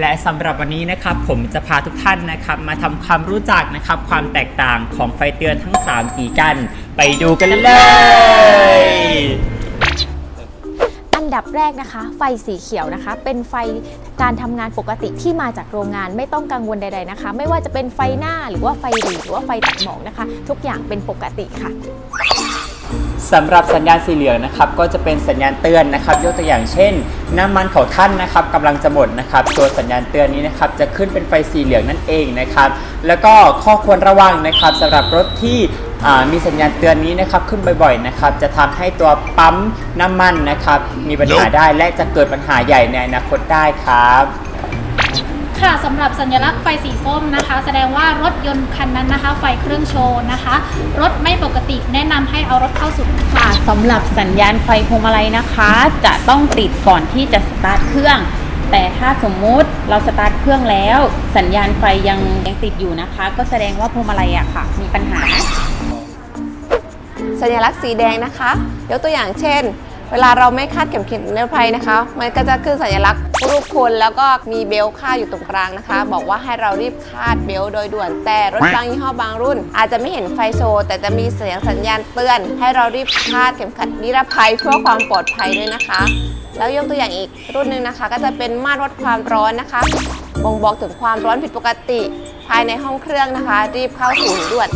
และสำหรับวันนี้นะครับผมจะพาทุกท่านนะครับ มาทำความรู้จักนะครับ ความแตกต่างของไฟเตือนทั้ง 3 สีกัน ไปดูกันเลย อันดับแรกนะคะ ไฟสีเขียวนะคะ เป็นไฟการทำงานปกติที่มาจากโรงงานไม่ต้องกังวลใด ๆนะคะ ไม่ว่าจะเป็นไฟหน้าหรือว่าไฟหลีหรือว่าไฟตัดหมอกนะคะ ทุกอย่างเป็นปกติค่ะ สำหรับสัญญาณสีเหลืองนะครับก็จะเป็นสัญญาณเตือนนะครับ ยกตัวอย่างเช่น น้ำมันของท่านนะครับกำลังจะหมดนะครับตัวสัญญาณเตือนนี้นะครับจะขึ้นเป็นไฟสีเหลืองนั่นเองนะครับ แล้วก็ข้อควรระวังนะครับสำหรับรถที่มีสัญญาณเตือนนี้นะครับขึ้นบ่อยๆนะครับจะทำให้ตัวปั๊มน้ำมันนะครับมีปัญหาได้และจะเกิดปัญหาใหญ่ในอนาคตได้ครับ ค่ะสำหรับสัญลักษณ์ไฟสีส้มนะคะ แสดงว่ารถยนต์คันนั้นนะคะ ไฟเครื่องโชว์นะคะ รถไม่ปกติแนะนำให้เอารถเข้าศูนย์ค่ะสำหรับสัญญาณไฟพวงมาลัยนะคะ จะต้องติดก่อนที่จะสตาร์ทเครื่อง แต่ถ้าสมมุติเราสตาร์ทเครื่องแล้ว สัญญาณไฟยังยังติดอยู่นะคะ ก็แสดงว่าพวงมาลัยอะค่ะ มีปัญหา สัญลักษณ์สีแดงนะคะ ยกตัวอย่างเช่น เวลาเราไม่คาดเข็มขัดนิรภัยนะคะ มันก็จะขึ้นสัญลักษณ์รูปคนแล้วก็มีเบลต์คาอยู่ตรงกลางนะคะ บอกว่าให้เรารีบคาดเบลต์โดยด่วน แต่รถบางยี่ห้อบางรุ่น อาจจะไม่เห็นไฟโชว์แต่จะมีเสียงสัญญาณเตือน ให้เรารีบคาดเข็มขัดนิรภัยเพื่อความปลอดภัยด้วยนะคะ แล้วยกตัวอย่างอีกรุ่นหนึ่งนะคะ ก็จะเป็นมาตรวัดความร้อนนะคะบ่งบอกถึงความร้อนผิดปกติ ภายในห้องเครื่องนะคะ รีบเข้าศูนย์ด่วน